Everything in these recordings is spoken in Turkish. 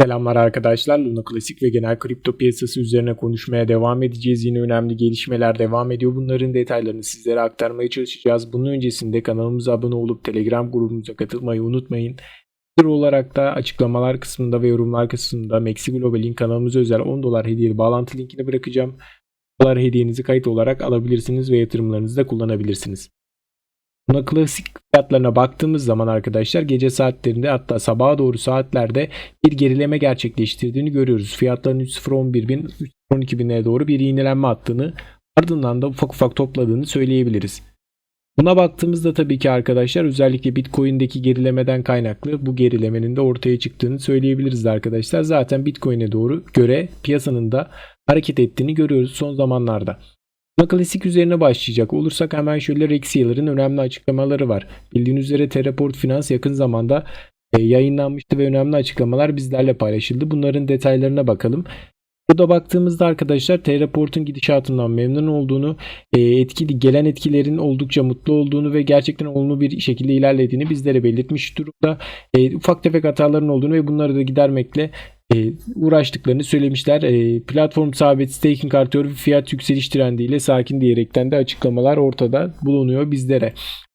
Selamlar arkadaşlar. Luna Klasik ve genel kripto piyasası üzerine konuşmaya devam edeceğiz. Yine önemli gelişmeler devam ediyor. Bunların detaylarını sizlere aktarmaya çalışacağız. Bunun öncesinde kanalımıza abone olup Telegram grubumuza katılmayı unutmayın. Sır olarak da açıklamalar kısmında ve yorumlar kısmında Maxi Global'in kanalımıza özel 10 dolar hediyeli bağlantı linkini bırakacağım. Dolar hediyenizi kayıt olarak alabilirsiniz ve yatırımlarınızda kullanabilirsiniz. Buna klasik fiyatlarına baktığımız zaman arkadaşlar gece saatlerinde hatta sabaha doğru saatlerde bir gerileme gerçekleştirdiğini görüyoruz. Fiyatların 3.011 bin 3.012 binlere doğru bir iğnelenme attığını ardından da ufak ufak topladığını söyleyebiliriz. Buna baktığımızda tabii ki arkadaşlar özellikle Bitcoin'deki gerilemeden kaynaklı bu gerilemenin de ortaya çıktığını söyleyebiliriz arkadaşlar. Zaten Bitcoin'e doğru göre piyasanın da hareket ettiğini görüyoruz son zamanlarda. Buna klasik üzerine başlayacak olursak hemen şöyle Rex Yaller'ın önemli açıklamaları var. Bildiğiniz üzere Terraport Finans yakın zamanda e, yayınlanmıştı ve önemli açıklamalar bizlerle paylaşıldı. Bunların detaylarına bakalım. Burada baktığımızda arkadaşlar Terraport'un gidişatından memnun olduğunu, e, etkili gelen etkilerin oldukça mutlu olduğunu ve gerçekten olumlu bir şekilde ilerlediğini bizlere belirtmiş durumda. E, ufak tefek hataların olduğunu ve bunları da gidermekle e, uğraştıklarını söylemişler. E, platform sabit staking artıyor ve fiyat yükseliş trendiyle sakin diyerekten de açıklamalar ortada bulunuyor bizlere.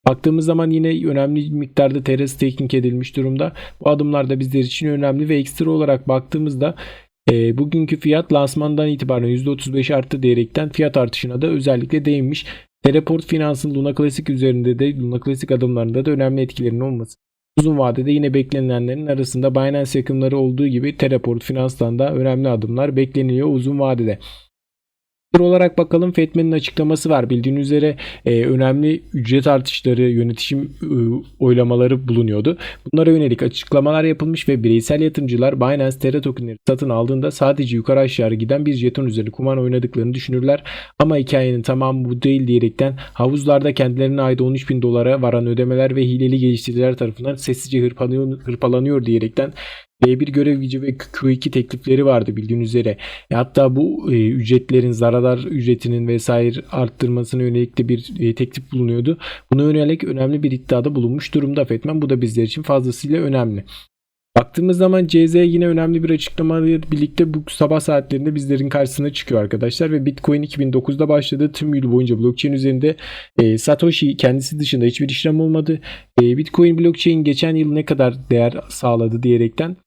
Baktığımız zaman yine önemli miktarda TR staking edilmiş durumda. Bu adımlar da bizler için önemli ve ekstra olarak baktığımızda e, bugünkü fiyat lansmandan itibaren %35 arttı diyerekten fiyat artışına da özellikle değinmiş. Teleport Finans'ın Luna Classic üzerinde de Luna Classic adımlarında da önemli etkilerinin olması. Uzun vadede yine beklenilenlerin arasında Binance yakınları olduğu gibi Teleport Finans'tan da önemli adımlar bekleniyor uzun vadede. Olarak bakalım Fetmen'in açıklaması var. Bildiğiniz üzere e, önemli ücret artışları, yönetişim e, oylamaları bulunuyordu. Bunlara yönelik açıklamalar yapılmış ve bireysel yatırımcılar Binance Terra tokenleri satın aldığında sadece yukarı aşağı giden bir jeton üzerinde kumar oynadıklarını düşünürler. Ama hikayenin tamamı bu değil diyerekten havuzlarda kendilerine ait 13 bin dolara varan ödemeler ve hileli geliştiriciler tarafından sessizce hırpalanıyor, hırpalanıyor diyerekten B1 görev gücü ve Q2 teklifleri vardı bildiğiniz üzere. E hatta bu e, ücretlerin zararlar ücretinin vesaire arttırmasına yönelik de bir e, teklif bulunuyordu. Buna yönelik önemli bir iddiada bulunmuş durumda Fetman. Bu da bizler için fazlasıyla önemli. Baktığımız zaman CZ yine önemli bir açıklamayla birlikte bu sabah saatlerinde bizlerin karşısına çıkıyor arkadaşlar ve Bitcoin 2009'da başladığı tüm yıl boyunca blockchain üzerinde e, Satoshi kendisi dışında hiçbir işlem olmadı. E, Bitcoin blockchain geçen yıl ne kadar değer sağladı diyerekten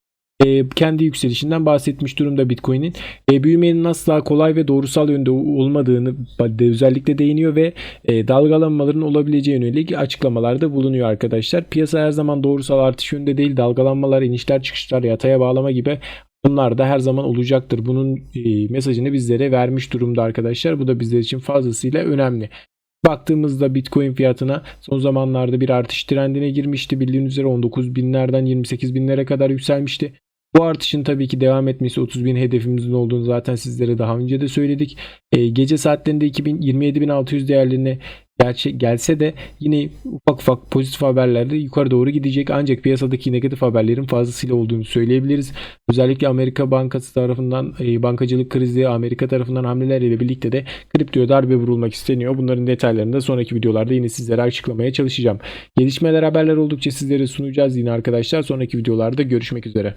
e, kendi yükselişinden bahsetmiş durumda Bitcoin'in. E, büyümenin asla kolay ve doğrusal yönde olmadığını özellikle değiniyor ve e, dalgalanmaların olabileceği yönelik açıklamalarda bulunuyor arkadaşlar. Piyasa her zaman doğrusal artış yönde değil dalgalanmalar, inişler çıkışlar, yataya bağlama gibi Bunlar da her zaman olacaktır. Bunun e, mesajını bizlere vermiş durumda arkadaşlar. Bu da bizler için fazlasıyla önemli. Baktığımızda Bitcoin fiyatına son zamanlarda bir artış trendine girmişti. Bildiğiniz üzere 19 binlerden 28 binlere kadar yükselmişti. Bu artışın tabii ki devam etmesi 30 bin hedefimizin olduğunu zaten sizlere daha önce de söyledik. E, gece saatlerinde 27.600 değerlerine gerçek gelse de yine ufak ufak pozitif haberlerde yukarı doğru gidecek. Ancak piyasadaki negatif haberlerin fazlasıyla olduğunu söyleyebiliriz. Özellikle Amerika Bankası tarafından e, bankacılık krizi, Amerika tarafından hamlelerle birlikte de kriptoya darbe vurulmak isteniyor. Bunların detaylarını da sonraki videolarda yine sizlere açıklamaya çalışacağım. Gelişmeler haberler oldukça sizlere sunacağız yine arkadaşlar. Sonraki videolarda görüşmek üzere.